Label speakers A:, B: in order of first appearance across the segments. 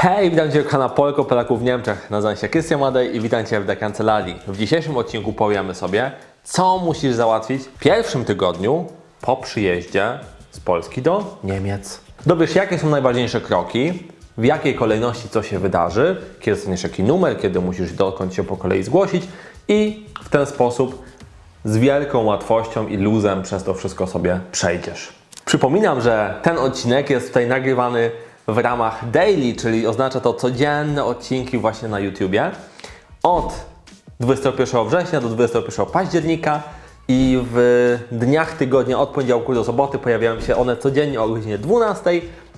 A: Hej, witam Cię kanał Polko Polaków w Niemczech. Nazywam się Krystian Madej i witam Cię w der Kancelarii. W dzisiejszym odcinku powiemy sobie, co musisz załatwić w pierwszym tygodniu po przyjeździe z Polski do Niemiec. Dowiesz jakie są najważniejsze kroki, w jakiej kolejności co się wydarzy, kiedy dostaniesz jaki numer, kiedy musisz dokąd się po kolei zgłosić i w ten sposób z wielką łatwością i luzem przez to wszystko sobie przejdziesz. Przypominam, że ten odcinek jest tutaj nagrywany w ramach daily, czyli oznacza to codzienne odcinki właśnie na YouTubie od 21 września do 21 października i w dniach tygodnia od poniedziałku do soboty pojawiają się one codziennie o godzinie 12,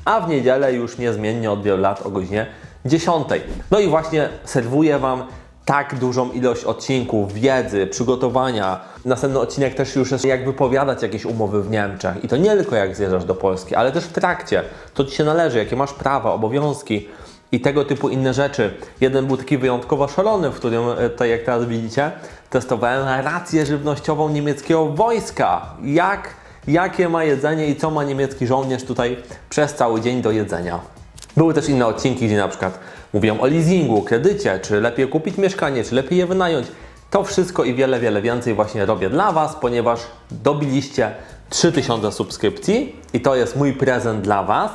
A: a w niedzielę już niezmiennie od wielu lat o godzinie 10. No i właśnie serwuję Wam tak dużą ilość odcinków, wiedzy, przygotowania. Następny odcinek też już jest jak wypowiadać jakieś umowy w Niemczech. I to nie tylko jak zjeżdżasz do Polski, ale też w trakcie. To Ci się należy, jakie masz prawa, obowiązki i tego typu inne rzeczy. Jeden był taki wyjątkowo szalony, w którym, e, tak jak teraz widzicie, testowałem rację żywnościową niemieckiego wojska. Jak, jakie ma jedzenie i co ma niemiecki żołnierz tutaj przez cały dzień do jedzenia. Były też inne odcinki, gdzie na przykład mówiłem o leasingu, kredycie, czy lepiej kupić mieszkanie, czy lepiej je wynająć. To wszystko i wiele, wiele więcej właśnie robię dla Was, ponieważ dobiliście 3000 subskrypcji i to jest mój prezent dla Was.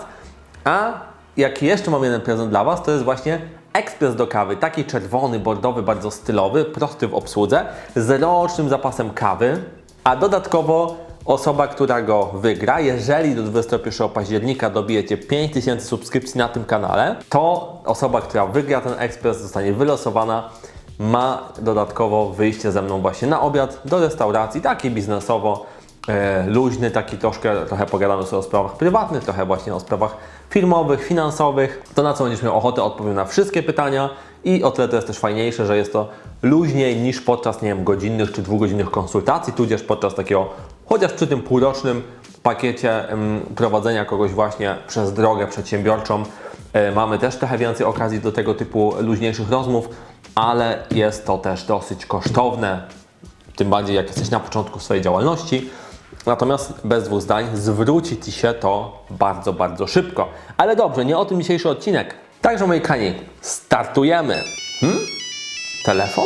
A: A jaki jeszcze mam jeden prezent dla Was, to jest właśnie ekspres do kawy, taki czerwony, bordowy, bardzo stylowy, prosty w obsłudze, z rocznym zapasem kawy, a dodatkowo osoba, która go wygra, jeżeli do 21 października dobijecie 5000 subskrypcji na tym kanale, to osoba, która wygra ten ekspres zostanie wylosowana, ma dodatkowo wyjście ze mną właśnie na obiad do restauracji, taki biznesowo, e, luźny, taki troszkę, trochę pogadamy sobie o sprawach prywatnych, trochę właśnie o sprawach firmowych, finansowych. To na co będziesz miał ochotę, odpowiem na wszystkie pytania i o tyle to jest też fajniejsze, że jest to luźniej niż podczas, nie wiem, godzinnych czy dwugodzinnych konsultacji, tudzież podczas takiego, chociaż przy tym półrocznym pakiecie prowadzenia kogoś właśnie przez drogę przedsiębiorczą, e, mamy też trochę więcej okazji do tego typu luźniejszych rozmów, ale jest to też dosyć kosztowne, tym bardziej jak jesteś na początku swojej działalności. Natomiast bez dwóch zdań zwróci Ci się to bardzo, bardzo szybko. Ale dobrze, nie o tym dzisiejszy odcinek. Także moi kani, startujemy. Hmm? Telefon?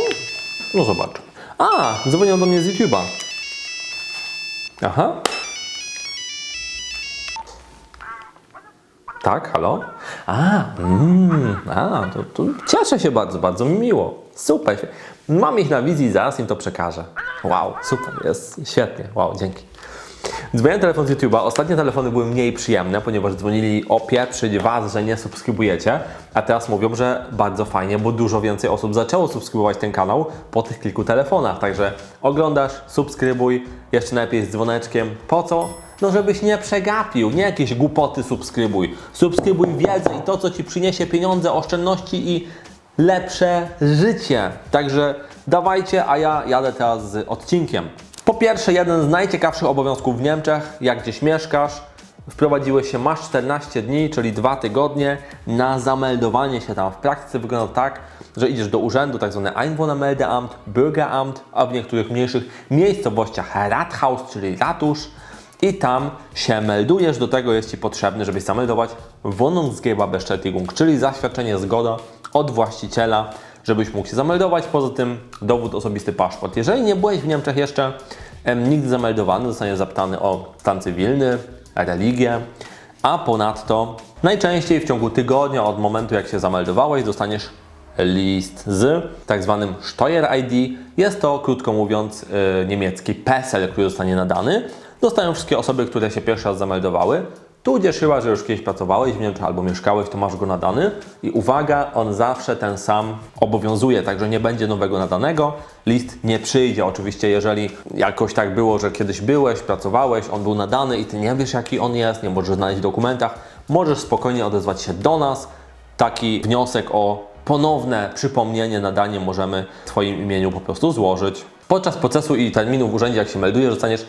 A: No zobaczmy. A, dzwonią do mnie z YouTube'a. Aha. Tak, halo? A, mm, a to, to cieszę się bardzo, bardzo mi miło. Super. Mam ich na wizji, zaraz im to przekażę. Wow, super, jest świetnie. Wow, dzięki. Dzwoniłem telefon z YouTube'a. Ostatnie telefony były mniej przyjemne, ponieważ dzwonili opieprzyć Was, że nie subskrybujecie, a teraz mówią, że bardzo fajnie, bo dużo więcej osób zaczęło subskrybować ten kanał po tych kilku telefonach. Także oglądasz, subskrybuj, jeszcze najlepiej z dzwoneczkiem. Po co? No żebyś nie przegapił, nie jakieś głupoty subskrybuj. Subskrybuj wiedzę i to, co Ci przyniesie pieniądze, oszczędności i lepsze życie. Także dawajcie, a ja jadę teraz z odcinkiem. Po pierwsze, jeden z najciekawszych obowiązków w Niemczech, jak gdzieś mieszkasz, wprowadziłeś się, masz 14 dni, czyli 2 tygodnie na zameldowanie się tam. W praktyce wygląda tak, że idziesz do urzędu, tak zwane Einwohnermeldeamt, Bürgeramt, a w niektórych mniejszych miejscowościach Rathaus, czyli ratusz, i tam się meldujesz. Do tego jest Ci potrzebny, żebyś zameldować Wohnungsgeberbestätigung, czyli zaświadczenie zgoda od właściciela, żebyś mógł się zameldować. Poza tym dowód osobisty paszport. Jeżeli nie byłeś w Niemczech jeszcze em, nigdy zameldowany, zostaniesz zapytany o stan cywilny, religię, a ponadto najczęściej w ciągu tygodnia od momentu jak się zameldowałeś dostaniesz list z tak zwanym Steuer ID. Jest to, krótko mówiąc, y, niemiecki PESEL, który zostanie nadany. Dostają wszystkie osoby, które się pierwszy raz zameldowały. Tudzież chyba, że już kiedyś pracowałeś w Niemczech albo mieszkałeś, to masz go nadany. I uwaga, on zawsze ten sam obowiązuje, także nie będzie nowego nadanego. List nie przyjdzie. Oczywiście, jeżeli jakoś tak było, że kiedyś byłeś, pracowałeś, on był nadany i ty nie wiesz, jaki on jest, nie możesz znaleźć w dokumentach, możesz spokojnie odezwać się do nas. Taki wniosek o ponowne przypomnienie, nadanie możemy w Twoim imieniu po prostu złożyć. Podczas procesu i terminu w urzędzie, jak się meldujesz, dostaniesz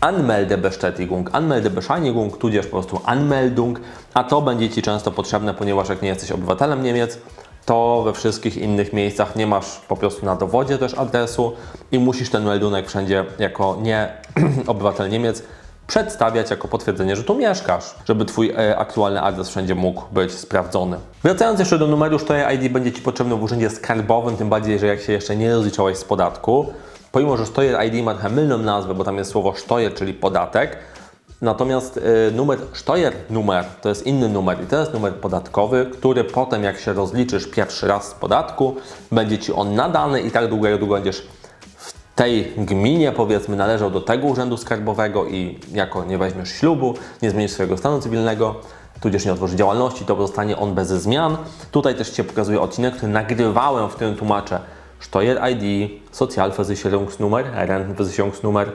A: Anmeldebestätigung, Anmeldebescheinigung, tudzież po prostu Anmeldung, a to będzie Ci często potrzebne, ponieważ jak nie jesteś obywatelem Niemiec, to we wszystkich innych miejscach nie masz po prostu na dowodzie też adresu i musisz ten meldunek wszędzie jako nie obywatel Niemiec przedstawiać jako potwierdzenie, że tu mieszkasz, żeby Twój e, aktualny adres wszędzie mógł być sprawdzony. Wracając jeszcze do numeru, Steuer ID będzie Ci potrzebny w urzędzie skarbowym, tym bardziej, że jak się jeszcze nie rozliczałeś z podatku, pomimo, że Steuer ID ma trochę mylną nazwę, bo tam jest słowo Steuer, czyli podatek, Natomiast y, numer Steuer numer to jest inny numer i to jest numer podatkowy, który potem jak się rozliczysz pierwszy raz z podatku, będzie Ci on nadany i tak długo jak długo będziesz w tej gminie powiedzmy należał do tego urzędu skarbowego i jako nie weźmiesz ślubu, nie zmienisz swojego stanu cywilnego, tudzież nie otworzysz działalności, to pozostanie on bez zmian. Tutaj też Ci pokazuję odcinek, który nagrywałem, w którym tłumaczę Steuer ID, Sozialversicherungsnummer, Rentenversicherungsnummer,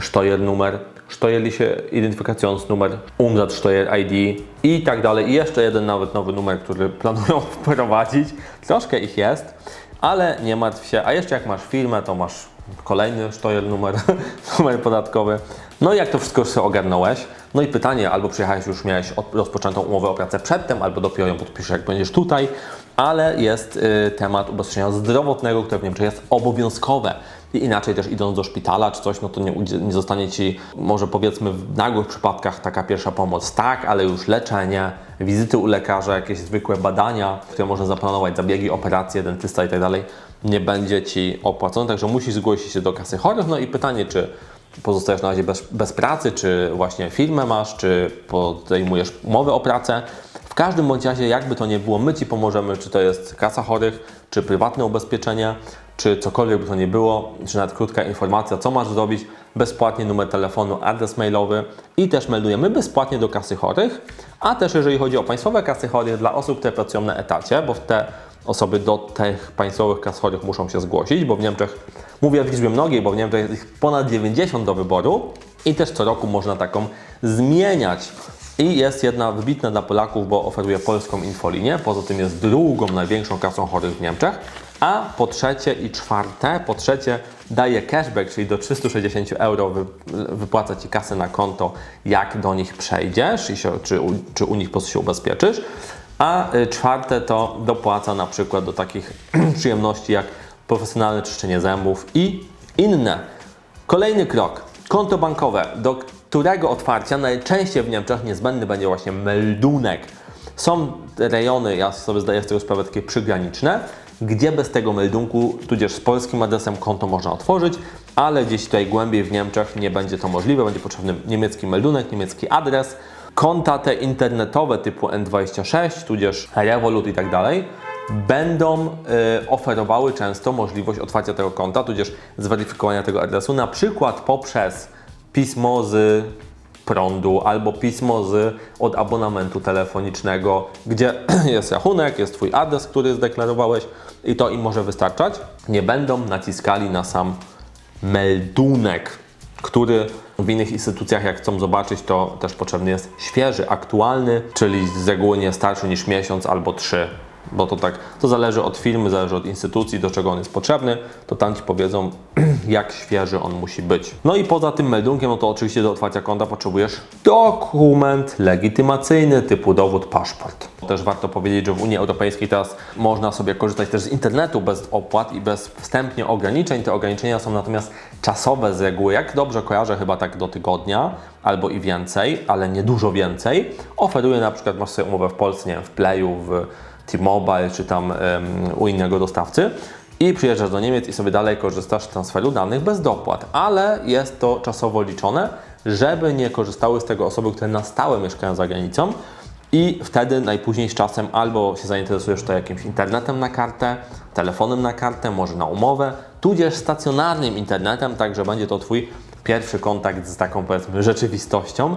A: Steuernummer, Steuerliche Identyfikationsnummer, Umsatzsteuer ID i tak dalej. I jeszcze jeden nawet nowy numer, który planują wprowadzić. Troszkę ich jest, ale nie martw się. A jeszcze jak masz firmę, to masz kolejny Steuer numer, podatkowy. No i jak to wszystko sobie ogarnąłeś? No i pytanie, albo przyjechałeś już, miałeś rozpoczętą umowę o pracę przedtem, albo dopiero ją podpiszesz, jak będziesz tutaj, ale jest y, temat ubezpieczenia zdrowotnego, które w Niemczech jest obowiązkowe. I inaczej też idąc do szpitala czy coś, no to nie, nie zostanie Ci, może powiedzmy w nagłych przypadkach taka pierwsza pomoc, tak, ale już leczenie, wizyty u lekarza, jakieś zwykłe badania, które można zaplanować, zabiegi, operacje, dentysta i tak dalej, nie będzie Ci opłacone, także musisz zgłosić się do kasy chorych. No i pytanie, czy pozostajesz na razie bez, bez pracy, czy właśnie firmę masz, czy podejmujesz umowę o pracę. W każdym bądź razie, jakby to nie było, my Ci pomożemy, czy to jest kasa chorych, czy prywatne ubezpieczenie, czy cokolwiek by to nie było, czy nawet krótka informacja, co masz zrobić, bezpłatnie numer telefonu, adres mailowy i też meldujemy bezpłatnie do kasy chorych, a też jeżeli chodzi o państwowe kasy chorych dla osób, które pracują na etacie, bo te osoby do tych państwowych kas chorych muszą się zgłosić, bo w Niemczech, mówię w liczbie mnogiej, bo w Niemczech jest ich ponad 90 do wyboru i też co roku można taką zmieniać. I jest jedna wybitna dla Polaków, bo oferuje polską infolinię. Poza tym jest drugą największą kasą chorych w Niemczech. A po trzecie i czwarte, po trzecie daje cashback, czyli do 360 euro wy, wypłaca Ci kasę na konto, jak do nich przejdziesz i się, czy, u, czy u nich po prostu się ubezpieczysz. A y, czwarte to dopłaca na przykład do takich przyjemności jak profesjonalne czyszczenie zębów i inne. Kolejny krok. Konto bankowe, do którego otwarcia najczęściej w Niemczech niezbędny będzie właśnie meldunek. Są rejony, ja sobie zdaję z tego sprawę, takie przygraniczne, gdzie bez tego meldunku, tudzież z polskim adresem konto można otworzyć, ale gdzieś tutaj głębiej w Niemczech nie będzie to możliwe, będzie potrzebny niemiecki meldunek, niemiecki adres. Konta te internetowe typu N26, tudzież Revolut i tak dalej, będą y, oferowały często możliwość otwarcia tego konta, tudzież zweryfikowania tego adresu, na przykład poprzez pismo z prądu albo pismo z, od abonamentu telefonicznego, gdzie jest rachunek, jest Twój adres, który zdeklarowałeś i to im może wystarczać. Nie będą naciskali na sam meldunek, który w innych instytucjach, jak chcą zobaczyć, to też potrzebny jest świeży, aktualny, czyli z reguły nie starszy niż miesiąc albo trzy. Bo to tak, to zależy od firmy, zależy od instytucji, do czego on jest potrzebny, to tam Ci powiedzą, jak świeży on musi być. No i poza tym meldunkiem, no to oczywiście do otwarcia konta potrzebujesz dokument legitymacyjny typu dowód, paszport. Też warto powiedzieć, że w Unii Europejskiej teraz można sobie korzystać też z internetu bez opłat i bez wstępnie ograniczeń. Te ograniczenia są natomiast czasowe z reguły, jak dobrze kojarzę, chyba tak do tygodnia albo i więcej, ale nie dużo więcej. Oferuje na przykład, masz sobie umowę w Polsce, nie wiem, w Playu, w T-Mobile czy tam u innego dostawcy i przyjeżdżasz do Niemiec i sobie dalej korzystasz z transferu danych bez dopłat, ale jest to czasowo liczone, żeby nie korzystały z tego osoby, które na stałe mieszkają za granicą i wtedy najpóźniej z czasem albo się zainteresujesz to jakimś internetem na kartę, telefonem na kartę, może na umowę, tudzież stacjonarnym internetem, tak że będzie to Twój pierwszy kontakt z taką powiedzmy rzeczywistością.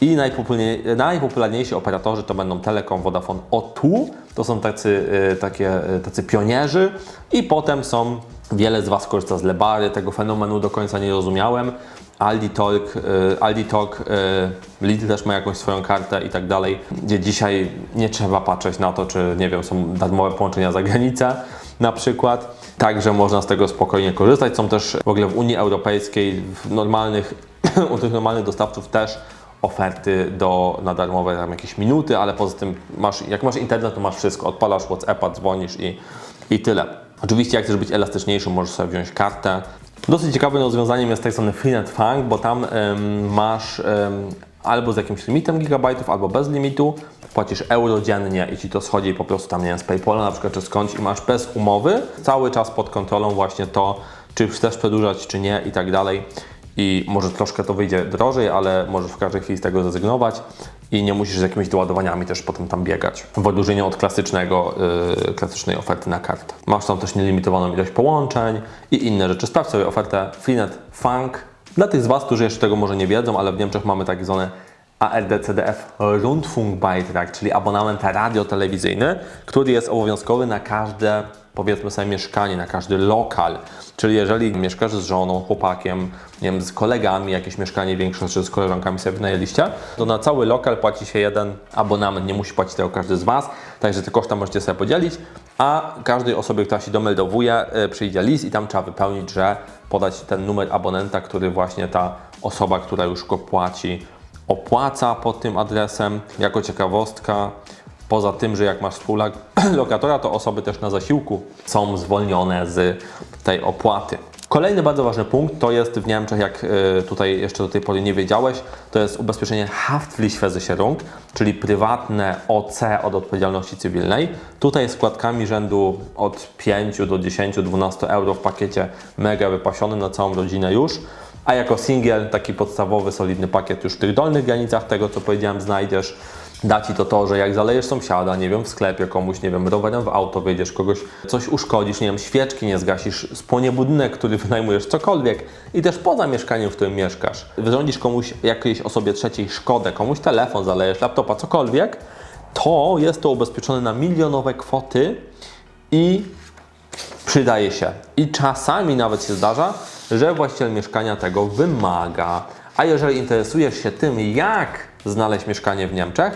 A: I najpopularniej- najpopularniejsi operatorzy to będą Telekom, Vodafone, O2. To są tacy, y, takie, y, tacy pionierzy. I potem są, wiele z Was korzysta z Lebary. Tego fenomenu do końca nie rozumiałem. Aldi Talk, y, Aldi Talk Lidl też ma jakąś swoją kartę i tak dalej, gdzie dzisiaj nie trzeba patrzeć na to, czy nie wiem, są darmowe połączenia za granicę na przykład. Także można z tego spokojnie korzystać. Są też w ogóle w Unii Europejskiej, w normalnych, u tych normalnych dostawców też oferty do, na darmowe tam jakieś minuty, ale poza tym masz, jak masz internet, to masz wszystko. Odpalasz WhatsAppa, dzwonisz i, i tyle. Oczywiście jak chcesz być elastyczniejszy, możesz sobie wziąć kartę Dosyć ciekawym rozwiązaniem jest tak zwany Freenet Funk, bo tam em, masz em, albo z jakimś limitem gigabajtów, albo bez limitu. Płacisz euro dziennie i ci to schodzi po prostu tam, nie wiem, z PayPala na przykład, czy skądś i masz bez umowy cały czas pod kontrolą właśnie to, czy chcesz przedłużać, czy nie i tak dalej. I może troszkę to wyjdzie drożej, ale możesz w każdej chwili z tego zrezygnować i nie musisz z jakimiś doładowaniami też potem tam biegać. W odróżnieniu od klasycznego, yy, klasycznej oferty na kartę. Masz tam też nielimitowaną ilość połączeń i inne rzeczy. Sprawdź sobie ofertę Freenet Funk. Dla tych z Was, którzy jeszcze tego może nie wiedzą, ale w Niemczech mamy tak zwane ARD-CDF Rundfunkbeitrag, czyli abonament radiotelewizyjny, który jest obowiązkowy na każde, powiedzmy sobie, mieszkanie, na każdy lokal. Czyli jeżeli mieszkasz z żoną, chłopakiem, nie wiem, z kolegami, jakieś mieszkanie większe, czy z koleżankami sobie wynajęliście, to na cały lokal płaci się jeden abonament, nie musi płacić tego każdy z Was, także te koszta możecie sobie podzielić, a każdej osobie, która się domeldowuje, y, przyjdzie list i tam trzeba wypełnić, że podać ten numer abonenta, który właśnie ta osoba, która już go płaci, opłaca pod tym adresem. Jako ciekawostka, poza tym, że jak masz współlokatora, to osoby też na zasiłku są zwolnione z tej opłaty. Kolejny bardzo ważny punkt to jest w Niemczech, jak y, tutaj jeszcze do tej pory nie wiedziałeś, to jest ubezpieczenie Haftpflichtversicherung, czyli prywatne OC od odpowiedzialności cywilnej. Tutaj składkami rzędu od 5 do 10, 12 euro w pakiecie mega wypasiony na całą rodzinę już. A jako singiel, taki podstawowy, solidny pakiet już w tych dolnych granicach tego, co powiedziałem, znajdziesz. Da Ci to to, że jak zalejesz sąsiada, nie wiem, w sklepie komuś, nie wiem, rowerem w auto wyjedziesz, kogoś coś uszkodzisz, nie wiem, świeczki nie zgasisz, spłonie budynek, który wynajmujesz, cokolwiek i też poza mieszkaniem, w którym mieszkasz, wyrządzisz komuś, jakiejś osobie trzeciej szkodę, komuś telefon zalejesz, laptopa, cokolwiek, to jest to ubezpieczone na milionowe kwoty i przydaje się. I czasami nawet się zdarza, że właściciel mieszkania tego wymaga. A jeżeli interesujesz się tym, jak znaleźć mieszkanie w Niemczech,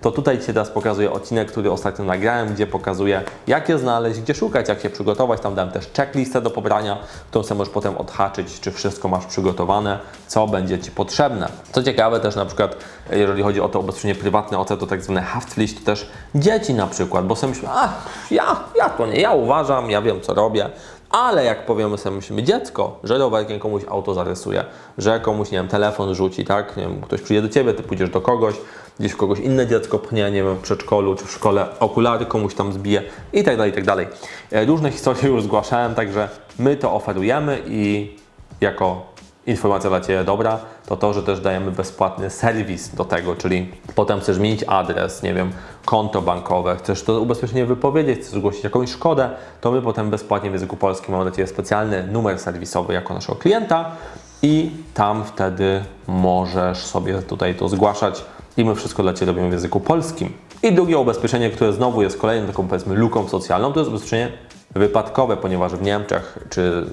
A: to tutaj Ci teraz pokazuję odcinek, który ostatnio nagrałem, gdzie pokazuję, jak je znaleźć, gdzie szukać, jak się przygotować. Tam dałem też checklistę do pobrania, którą sobie możesz potem odhaczyć, czy wszystko masz przygotowane, co będzie Ci potrzebne. Co ciekawe też na przykład, jeżeli chodzi o to ubezpieczenie prywatne, o to tak zwane Haftpflicht, to też dzieci na przykład, bo sobie myślimy, a ja, ja to nie, ja uważam, ja wiem co robię, ale jak powiemy sobie, myślimy, dziecko, że rowerkiem komuś auto zarysuje, że komuś, nie wiem, telefon rzuci, tak? Nie wiem, ktoś przyjdzie do ciebie, ty pójdziesz do kogoś, gdzieś kogoś inne dziecko pchnie, nie wiem, w przedszkolu czy w szkole, okulary komuś tam zbije i tak dalej, i tak dalej. E, Różne historie już zgłaszałem, także my to oferujemy i jako informacja dla Ciebie dobra, to to, że też dajemy bezpłatny serwis do tego, czyli potem chcesz zmienić adres, nie wiem, konto bankowe, chcesz to ubezpieczenie wypowiedzieć, chcesz zgłosić jakąś szkodę, to my potem bezpłatnie w języku polskim mamy dla Ciebie specjalny numer serwisowy jako naszego klienta i tam wtedy możesz sobie tutaj to zgłaszać i my wszystko dla Ciebie robimy w języku polskim. I drugie ubezpieczenie, które znowu jest kolejną taką powiedzmy luką socjalną, to jest ubezpieczenie wypadkowe, ponieważ w Niemczech, czy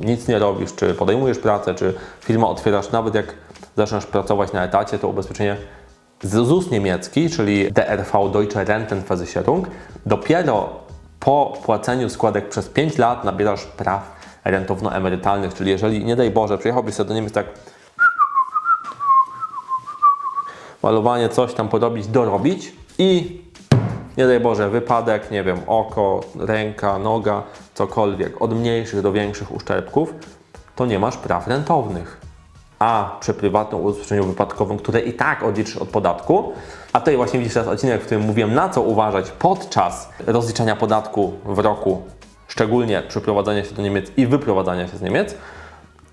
A: nic nie robisz, czy podejmujesz pracę, czy firmę otwierasz, nawet jak zaczniesz pracować na etacie, to ubezpieczenie ZUS niemiecki, czyli DRV Deutsche Rentenversicherung, dopiero po płaceniu składek przez 5 lat nabierasz praw rentowno-emerytalnych, czyli jeżeli, nie daj Boże, przyjechałbyś sobie do Niemiec tak malowanie, coś tam porobić, dorobić i nie daj Boże, wypadek, nie wiem, oko, ręka, noga, cokolwiek, od mniejszych do większych uszczerbków, to nie masz praw rentownych. A przy prywatnym ubezpieczeniu wypadkowym, które i tak odliczysz od podatku, a tutaj właśnie widzisz teraz odcinek, w którym mówiłem na co uważać podczas rozliczania podatku w roku, szczególnie przeprowadzania się do Niemiec i wyprowadzania się z Niemiec,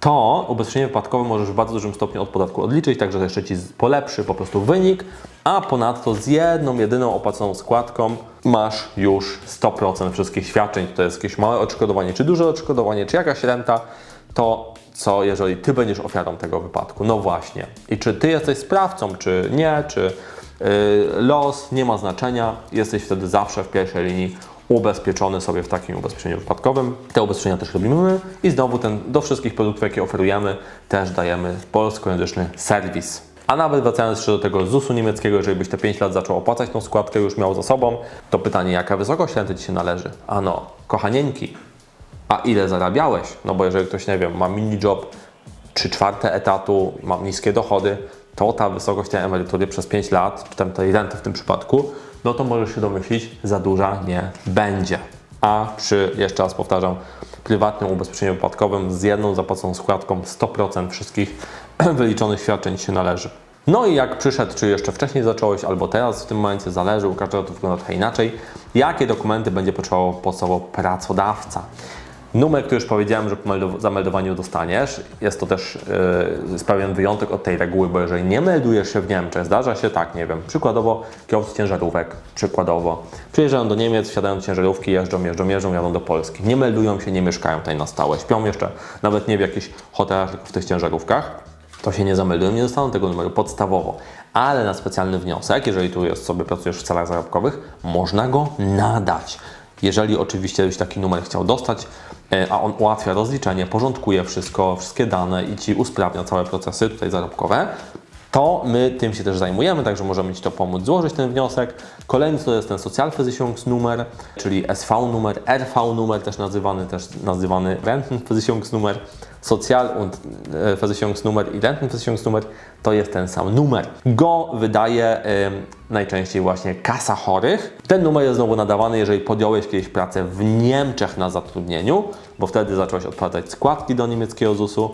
A: to ubezpieczenie wypadkowe możesz w bardzo dużym stopniu od podatku odliczyć, także to jeszcze Ci polepszy po prostu wynik, a ponadto z jedną, jedyną opłaconą składką masz już 100% wszystkich świadczeń. To jest jakieś małe odszkodowanie, czy duże odszkodowanie, czy jakaś renta, to co jeżeli Ty będziesz ofiarą tego wypadku? No właśnie. I czy Ty jesteś sprawcą, czy nie, czy yy, los, nie ma znaczenia, jesteś wtedy zawsze w pierwszej linii ubezpieczony sobie w takim ubezpieczeniu wypadkowym. Te ubezpieczenia też robimy my i znowu ten, do wszystkich produktów, jakie oferujemy, też dajemy polskojęzyczny serwis. A nawet wracając jeszcze do tego ZUS-u niemieckiego, jeżeli byś te 5 lat zaczął opłacać tą składkę, już miał za sobą, to pytanie, jaka wysokość renty Ci się należy? Ano, kochanieńki, a ile zarabiałeś? No bo jeżeli ktoś, nie wiem, ma mini job, trzy czwarte etatu, ma niskie dochody, to ta wysokość tej emerytury przez 5 lat, czy tam tej renty w tym przypadku, no to możesz się domyślić, za duża nie będzie. A przy, jeszcze raz powtarzam, prywatnym ubezpieczeniem wypadkowym z jedną zapłaconą składką 100% wszystkich wyliczonych świadczeń się należy. No i jak przyszedł, czy jeszcze wcześniej zacząłeś, albo teraz w tym momencie, zależy, u każdego to wygląda trochę inaczej, jakie dokumenty będzie potrzebował podstawowo pracodawca. Numer, który już powiedziałem, że po meldow- zameldowaniu dostaniesz, jest to też yy, jest pewien wyjątek od tej reguły, bo jeżeli nie meldujesz się w Niemczech, zdarza się tak, nie wiem, przykładowo kierowcy ciężarówek, przykładowo, przyjeżdżają do Niemiec, wsiadają do ciężarówki, jeżdżą, jeżdżą, jeżdżą, jadą do Polski. Nie meldują się, nie mieszkają tutaj na stałe, śpią jeszcze nawet nie w jakichś hotelach, tylko w tych ciężarówkach to się nie zameldują, nie dostaną tego numeru podstawowo. Ale na specjalny wniosek, jeżeli tu jest sobie pracujesz w celach zarobkowych, można go nadać. Jeżeli oczywiście byś taki numer chciał dostać, e, a on ułatwia rozliczenie, porządkuje wszystko, wszystkie dane i Ci usprawnia całe procesy tutaj zarobkowe, to my tym się też zajmujemy, także możemy Ci to pomóc złożyć ten wniosek. Kolejny to jest ten Sozialversicherungsnummer, czyli SV numer, RV numer też nazywany, też nazywany Rentenversicherungsnummer. Sozial und Versicherungsnummer i Rentenversicherungsnummer to jest ten sam numer. Go wydaje ym, najczęściej właśnie kasa chorych. Ten numer jest znowu nadawany, jeżeli podjąłeś kiedyś pracę w Niemczech na zatrudnieniu, bo wtedy zacząłeś odpłacać składki do niemieckiego ZUS-u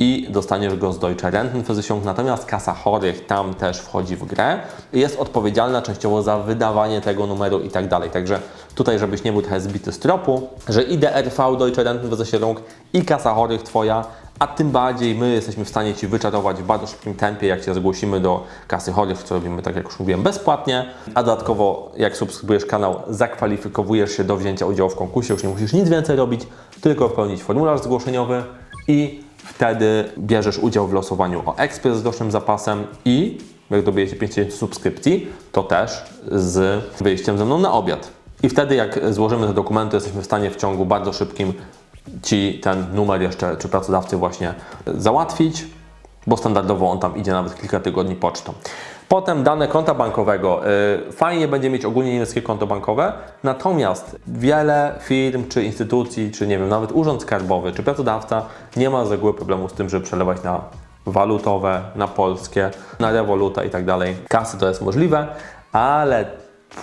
A: i dostaniesz go z Deutsche Rentenversicherung. Natomiast kasa chorych tam też wchodzi w grę i jest odpowiedzialna częściowo za wydawanie tego numeru i tak dalej. Także tutaj, żebyś nie był trochę zbity z tropu, że IDRV Deutsche Rentenversicherung i kasa chorych Twoja, a tym bardziej my jesteśmy w stanie Ci wyczarować w bardzo szybkim tempie, jak Cię zgłosimy do kasy chorych, co robimy, tak jak już mówiłem, bezpłatnie, a dodatkowo jak subskrybujesz kanał, zakwalifikowujesz się do wzięcia udziału w konkursie, już nie musisz nic więcej robić, tylko wypełnić formularz zgłoszeniowy i wtedy bierzesz udział w losowaniu o ekspres z rocznym zapasem i jak dobijecie 5000 subskrypcji, to też z wyjściem ze mną na obiad. I wtedy jak złożymy te dokumenty, jesteśmy w stanie w ciągu bardzo szybkim Ci ten numer jeszcze, czy pracodawcy właśnie załatwić, bo standardowo on tam idzie nawet kilka tygodni pocztą. Potem dane konta bankowego. Yy, Fajnie będzie mieć ogólnie niemieckie konto bankowe, natomiast wiele firm, czy instytucji, czy nie wiem, nawet urząd skarbowy, czy pracodawca nie ma z reguły problemu z tym, żeby przelewać na walutowe, na polskie, na rewoluta i tak dalej. Kasy to jest możliwe, ale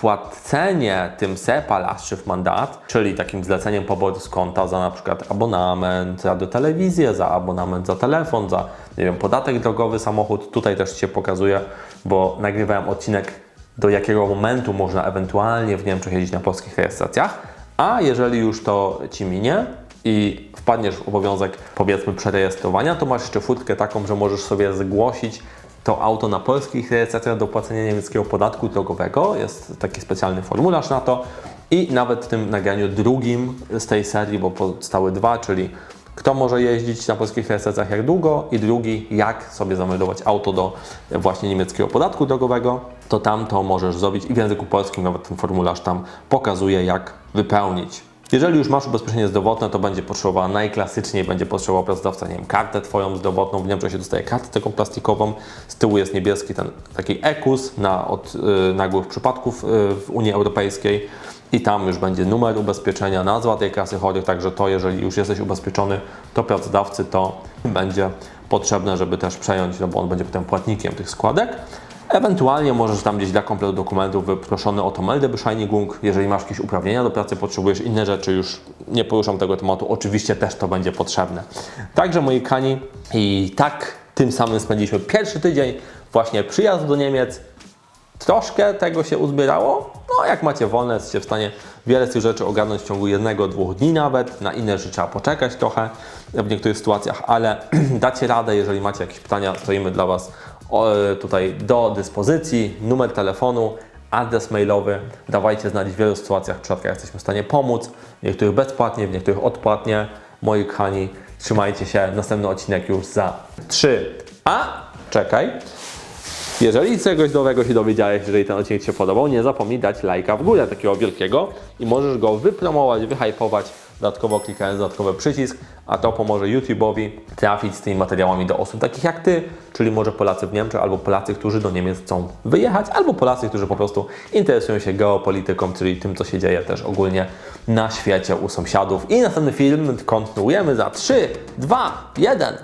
A: płacenie tym SEPA Lastschrift Mandat, czyli takim zleceniem poboru z konta za na przykład abonament, radiotelewizję, za abonament za telefon, za nie wiem, podatek drogowy, samochód, tutaj też się pokazuje, bo nagrywałem odcinek do jakiego momentu można ewentualnie w Niemczech jeździć na polskich rejestracjach, a jeżeli już to Ci minie i wpadniesz w obowiązek powiedzmy przerejestrowania, to masz jeszcze furtkę taką, że możesz sobie zgłosić to auto na polskich rejestracjach do płacenia niemieckiego podatku drogowego. Jest taki specjalny formularz na to. I nawet w tym nagraniu drugim z tej serii, bo powstały dwa, czyli kto może jeździć na polskich rejestracjach jak długo i drugi, jak sobie zameldować auto do właśnie niemieckiego podatku drogowego, to tam to możesz zrobić i w języku polskim nawet ten formularz tam pokazuje, jak wypełnić. Jeżeli już masz ubezpieczenie zdrowotne, to będzie potrzebował najklasyczniej, będzie potrzebował pracodawca, nie wiem, kartę Twoją zdrowotną. W Niemczech się dostaje kartę taką plastikową. Z tyłu jest niebieski ten taki EKUS na od y, nagłych przypadków y, w Unii Europejskiej. I tam już będzie numer ubezpieczenia, nazwa tej kasy chorych, także to, jeżeli już jesteś ubezpieczony, to pracodawcy to będzie potrzebne, żeby też przejąć, no bo on będzie potem płatnikiem tych składek. Ewentualnie możesz tam gdzieś dla kompletu dokumentów wyproszony o to Meldebescheinigung. Jeżeli masz jakieś uprawnienia do pracy, potrzebujesz inne rzeczy, już nie poruszam tego tematu, oczywiście też to będzie potrzebne. Także moi kani i tak tym samym spędziliśmy pierwszy tydzień właśnie przyjazdu do Niemiec. Troszkę tego się uzbierało. No, jak macie wolne, jesteście w stanie wiele z tych rzeczy ogarnąć w ciągu jednego, dwóch dni nawet. Na inne rzeczy trzeba poczekać trochę w niektórych sytuacjach, ale dacie radę. Jeżeli macie jakieś pytania, stoimy dla Was tutaj do dyspozycji. Numer telefonu, adres mailowy. Dawajcie znać w wielu sytuacjach, przypadkach jesteśmy w stanie pomóc. W niektórych bezpłatnie, w niektórych odpłatnie. Moi kochani, trzymajcie się. Następny odcinek już za 3. A, czekaj. Jeżeli czegoś nowego się dowiedziałeś, jeżeli ten odcinek Ci się podobał, nie zapomnij dać lajka w górę takiego wielkiego i możesz go wypromować, wyhypować, dodatkowo klikając dodatkowy przycisk, a to pomoże YouTube'owi trafić z tymi materiałami do osób takich jak Ty, czyli może Polacy w Niemczech, albo Polacy, którzy do Niemiec chcą wyjechać, albo Polacy, którzy po prostu interesują się geopolityką, czyli tym, co się dzieje też ogólnie na świecie u sąsiadów. I następny film kontynuujemy za 3, 2, 1.